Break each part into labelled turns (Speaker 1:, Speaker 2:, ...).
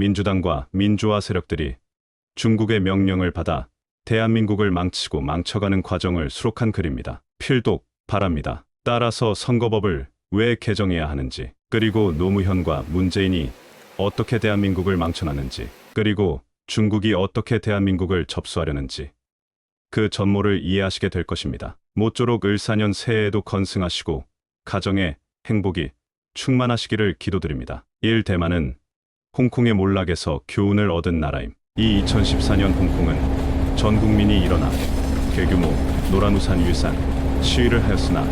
Speaker 1: 민주당과 민주화 세력들이 중국의 명령을 받아 대한민국을 망치고 망쳐가는 과정을 수록한 글입니다. 필독 바랍니다. 따라서 선거법을 왜 개정해야 하는지, 그리고 노무현과 문재인이 어떻게 대한민국을 망쳐놨는지, 그리고 중국이 어떻게 대한민국을 접수하려는지 그 전모를 이해하시게 될 것입니다. 모쪼록 을사년 새해에도 건승하시고 가정에 행복이 충만하시기를 기도드립니다. 1. 대만은 홍콩의 몰락에서 교훈을 얻은 나라임. 이 2014년 홍콩은 전 국민이 일어나 대규모 노란 우산 유산 시위를 하였으나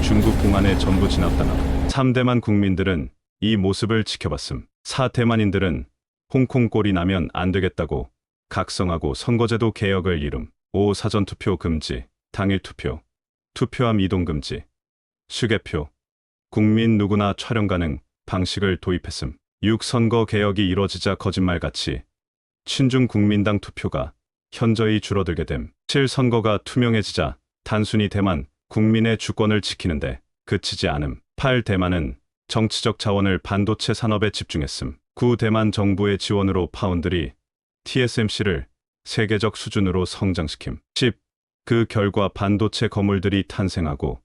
Speaker 1: 중국 공안에 전부 진압당함. 3대만 국민들은 이 모습을 지켜봤음. 4대만인들은 홍콩 꼴이 나면 안 되겠다고 각성하고 선거제도 개혁을 이룸. 5. 사전투표 금지, 당일 투표, 투표함 이동 금지, 수개표, 국민 누구나 촬영 가능 방식을 도입했음. 6. 선거 개혁이 이뤄지자 거짓말같이 친중 국민당 투표가 현저히 줄어들게 됨. 7. 선거가 투명해지자 단순히 대만 국민의 주권을 지키는데 그치지 않음. 8. 대만은 정치적 자원을 반도체 산업에 집중했음. 9. 대만 정부의 지원으로 파운드리 TSMC를 세계적 수준으로 성장시킴. 10. 그 결과 반도체 거물들이 탄생하고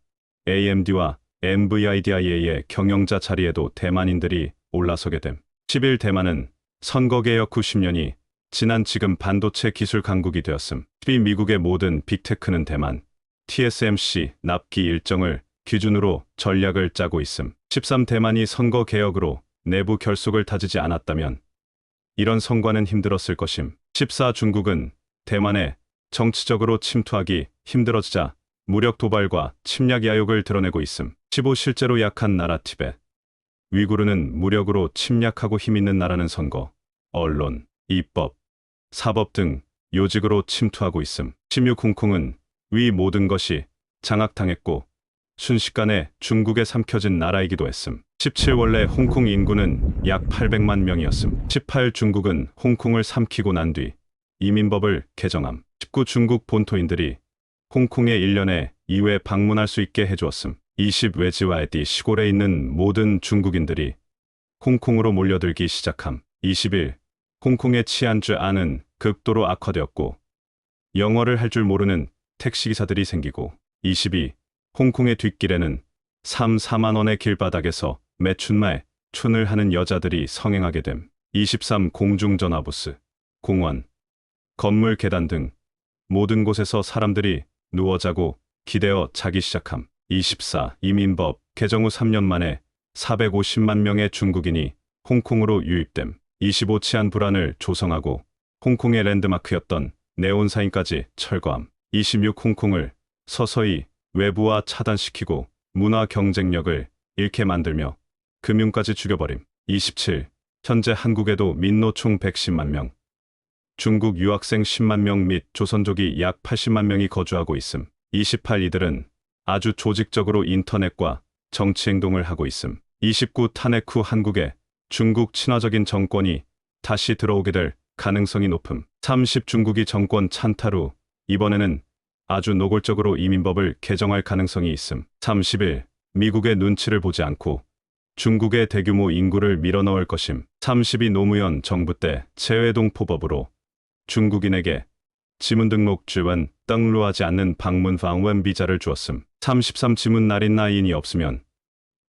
Speaker 1: AMD와 NVIDIA의 경영자 자리에도 대만인들이 올라서게 됨. 11. 대만은 선거개혁 후 10년이 지난 지금 반도체 기술 강국이 되었음. 12. 미국의 모든 빅테크는 대만, TSMC 납기 일정을 기준으로 전략을 짜고 있음. 13. 대만이 선거 개혁으로 내부 결속을 다지지 않았다면 이런 성과는 힘들었을 것임. 14. 중국은 대만에 정치적으로 침투하기 힘들어지자 무력 도발과 침략 야욕을 드러내고 있음. 15. 실제로 약한 나라 티벳. 위구르는 무력으로 침략하고 힘있는 나라는 선거, 언론, 입법, 사법 등 요직으로 침투하고 있음. 16. 홍콩은 위 모든 것이 장악당했고 순식간에 중국에 삼켜진 나라이기도 했음. 17. 원래 홍콩 인구는 약 800만 명이었음. 18. 중국은 홍콩을 삼키고 난 뒤 이민법을 개정함. 19. 중국 본토인들이 홍콩에 1년에 2회 방문할 수 있게 해주었음. 20. 외지와 에디 시골에 있는 모든 중국인들이 홍콩으로 몰려들기 시작함. 21. 홍콩의 치안주 안은 극도로 악화되었고 영어를 할 줄 모르는 택시기사들이 생기고 22. 홍콩의 뒷길에는 3, 4만 원의 길바닥에서 매춘말, 춘을 하는 여자들이 성행하게 됨. 23. 공중전화부스, 공원, 건물 계단 등 모든 곳에서 사람들이 누워 자고 기대어 자기 시작함. 24. 이민법 개정 후 3년 만에 450만 명의 중국인이 홍콩으로 유입됨. 25. 치안 불안을 조성하고 홍콩의 랜드마크였던 네온사인까지 철거함. 26. 홍콩을 서서히 외부와 차단시키고 문화 경쟁력을 잃게 만들며 금융까지 죽여버림. 27. 현재 한국에도 민노 총 110만 명, 중국 유학생 10만 명 및 조선족이 약 80만 명이 거주하고 있음. 28. 이들은 아주 조직적으로 인터넷과 정치 행동을 하고 있음. 29. 탄핵 후 한국에 중국 친화적인 정권이 다시 들어오게 될 가능성이 높음. 30. 중국이 정권 찬탈 후 이번에는 아주 노골적으로 이민법을 개정할 가능성이 있음. 31. 미국의 눈치를 보지 않고 중국의 대규모 인구를 밀어넣을 것임. 32. 노무현 정부 때 재외동 포법으로 중국인에게 지문 등록 지원登录하지 않는 방문 방문 비자를 주었음. 33. 지문 날인 나인이 없으면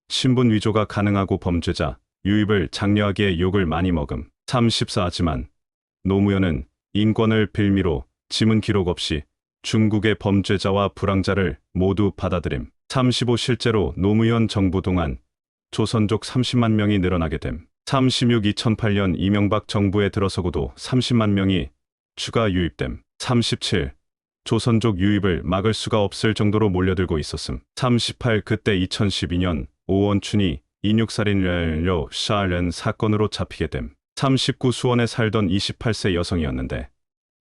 Speaker 1: 신분 위조가 가능하고 범죄자 유입을 장려하기에 욕을 많이 먹음. 34. 하지만 노무현은 인권을 빌미로 지문 기록 없이 중국의 범죄자와 불황자를 모두 받아들임. 35. 실제로 노무현 정부 동안 조선족 30만 명이 늘어나게 됨. 36. 2008년 이명박 정부에 들어서고도 30만 명이 추가 유입됨. 37. 조선족 유입을 막을 수가 없을 정도로 몰려들고 있었음. 38. 그때 2012년 오원춘이 인육살인료 샤른 사건으로 잡히게 됨. 39. 수원에 살던 28세 여성이었는데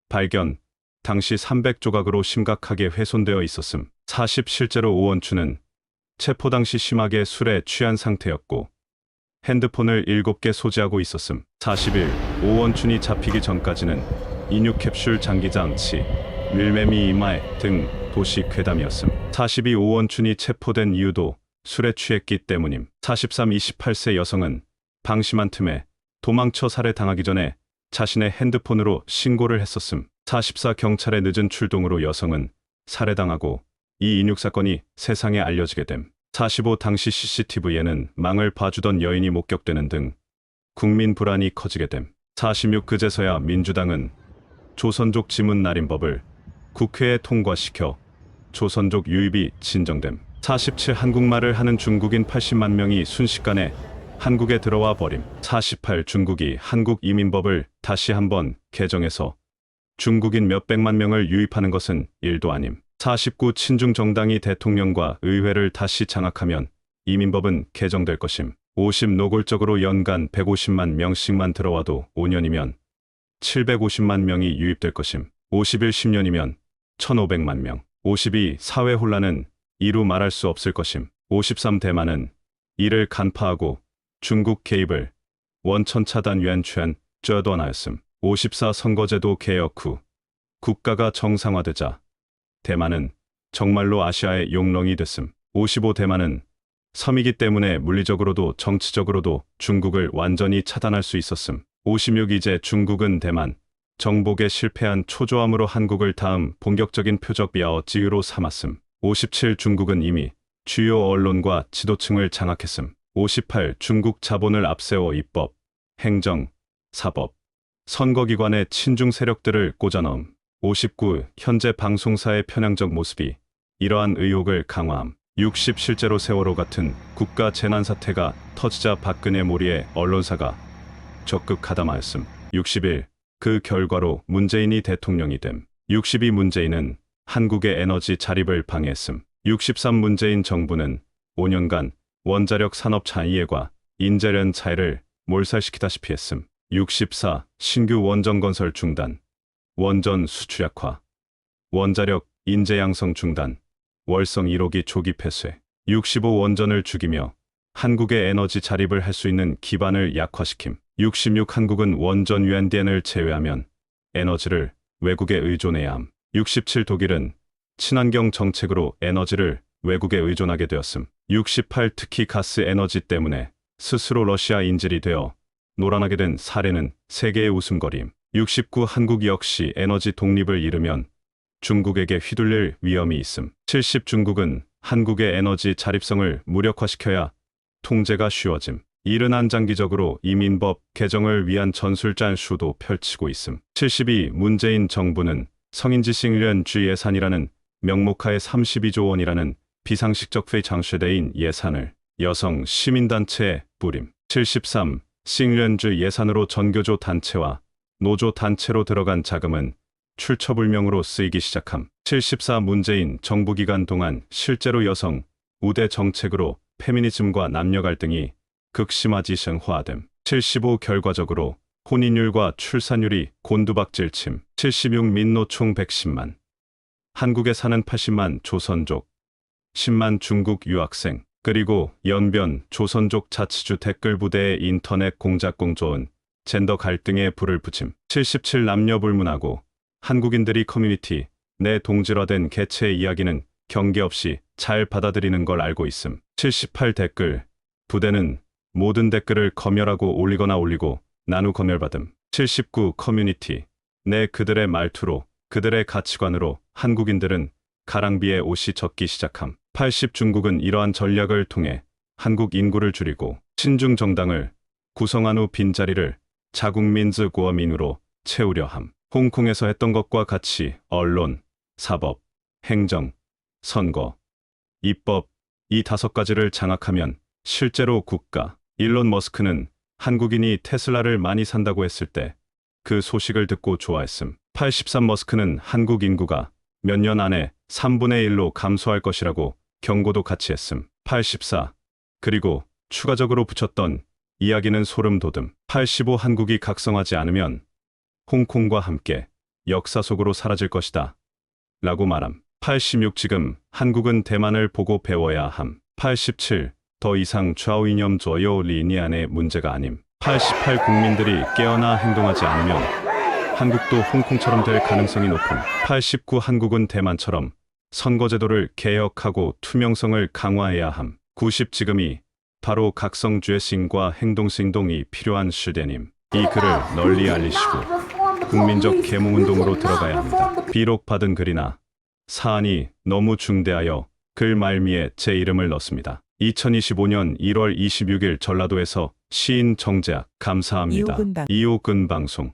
Speaker 1: 발견 당시 300조각으로 심각하게 훼손되어 있었음. 40. 실제로 오원춘은 체포 당시 심하게 술에 취한 상태였고 핸드폰을 7개 소지하고 있었음. 41. 오원춘이 잡히기 전까지는 인육 캡슐 장기 장치, 밀매미 이마에 등 도시 괴담이었음. 42. 오원춘이 체포된 이유도 술에 취했기 때문임. 43. 28세 여성은 방심한 틈에 도망쳐 살해당하기 전에 자신의 핸드폰으로 신고를 했었음. 44 경찰의 늦은 출동으로 여성은 살해당하고 이 인육 사건이 세상에 알려지게 됨. 45 당시 CCTV에는 망을 봐주던 여인이 목격되는 등 국민 불안이 커지게 됨. 46 그제서야 민주당은 조선족 지문 날인법을 국회에 통과시켜 조선족 유입이 진정됨. 47 한국말을 하는 중국인 80만 명이 순식간에 한국에 들어와 버림. 48 중국이 한국 이민법을 다시 한번 개정해서 중국인 몇백만 명을 유입하는 것은 일도 아님. 49 친중 정당이 대통령과 의회를 다시 장악하면 이민법은 개정될 것임. 50 노골적으로 연간 150만 명씩만 들어와도 5년이면 750만 명이 유입될 것임. 51 10년이면 1500만 명. 52 사회 혼란은 이루 말할 수 없을 것임. 53 대만은 이를 간파하고 중국 개입을 원천 차단 유한취한 쩌도하였음. 54 선거제도 개혁 후 국가가 정상화되자 대만은 정말로 아시아의 용렁이 됐음. 55 대만은 섬이기 때문에 물리적으로도 정치적으로도 중국을 완전히 차단할 수 있었음. 56 이제 중국은 대만 정복에 실패한 초조함으로 한국을 다음 본격적인 표적 비하 어 지유로 삼았음. 57 중국은 이미 주요 언론과 지도층을 장악했음. 58 중국 자본을 앞세워 입법, 행정, 사법, 선거기관의 친중 세력들을 꽂아넣음. 59 현재 방송사의 편향적 모습이 이러한 의혹을 강화함. 60 실제로 세월호 같은 국가 재난 사태가 터지자 박근혜 몰이에 언론사가 적극 가담하였음. 61. 그 결과로 문재인이 대통령이 됨. 62 문재인은 한국의 에너지 자립을 방해했음. 63 문재인 정부는 5년간 원자력 산업 잔이해과 인재련 차이를 몰살시키다시피 했음. 64 신규 원전 건설 중단. 원전 수출 약화. 원자력 인재 양성 중단. 월성 1호기 조기 폐쇄. 65 원전을 죽이며 한국의 에너지 자립을 할 수 있는 기반을 약화시킴. 66 한국은 원전 유엔디엔을 제외하면 에너지를 외국에 의존해야 함. 67 독일은 친환경 정책으로 에너지를 외국에 의존하게 되었음. 68 특히 가스 에너지 때문에 스스로 러시아 인질이 되어 노란하게 된 사례는 세계의 웃음거림. 69 한국 역시 에너지 독립을 잃으면 중국에게 휘둘릴 위험이 있음. 70 중국은 한국의 에너지 자립성을 무력화시켜야 통제가 쉬워짐. 이른 한장기적으로 이민법 개정을 위한 전술짠 수도 펼치고 있음. 72 문재인 정부는 성인지식련 예산이라는 명목하에 32조 원이라는 비상식적 회의 장쉐대인 예산을 여성 시민단체에 뿌림. 73 싱련주 예산으로 전교조 단체와 노조 단체로 들어간 자금은 출처불명으로 쓰이기 시작함. 74 문재인 정부 기간 동안 실제로 여성 우대 정책으로 페미니즘과 남녀 갈등이 극심하지 생화됨. 75 결과적으로 혼인율과 출산율이 곤두박질 침. 76 민노총 110만. 한국에 사는 80만 조선족. 10만 중국 유학생. 그리고 연변 조선족 자치주 댓글 부대의 인터넷 공작 공조은 젠더 갈등에 불을 붙임. 77 남녀 불문하고 한국인들이 커뮤니티 내 동질화된 개체의 이야기는 경계 없이 잘 받아들이는 걸 알고 있음. 78 댓글 부대는 모든 댓글을 검열하고 올리거나 올리고 나누 검열받음. 79 커뮤니티 내 그들의 말투로 그들의 가치관으로 한국인들은 가랑비에 옷이 젖기 시작함. 80 중국은 이러한 전략을 통해 한국 인구를 줄이고 친중 정당을 구성한 후 빈자리를 자국민즈 고어민으로 채우려 함. 홍콩에서 했던 것과 같이 언론, 사법, 행정, 선거, 입법 이 다섯 가지를 장악하면 실제로 국가, 일론 머스크는 한국인이 테슬라를 많이 산다고 했을 때 그 소식을 듣고 좋아했음. 83 머스크는 한국 인구가 몇 년 안에 3분의 1로 감소할 것이라고 경고도 같이 했음. 84. 그리고 추가적으로 붙였던 이야기는 소름 돋음. 85 한국이 각성하지 않으면 홍콩과 함께 역사 속으로 사라질 것이다. 라고 말함. 86 지금 한국은 대만을 보고 배워야 함. 87 더 이상 좌우 이념 조요 리니안의 문제가 아님. 88 국민들이 깨어나 행동하지 않으면 한국도 홍콩처럼 될 가능성이 높음. 89 한국은 대만처럼 선거제도를 개혁하고 투명성을 강화해야 함. 90 지금이 바로 각성주의 싱과 행동신동이 필요한 시대님. 이 글을 널리 알리시고 국민적 계몽운동으로 들어가야 합니다. 비록 받은 글이나 사안이 너무 중대하여 글 말미에 제 이름을 넣습니다. 2025년 1월 26일 전라도에서 시인 정재학 감사합니다.
Speaker 2: 이호근 방-
Speaker 1: 이호근 방송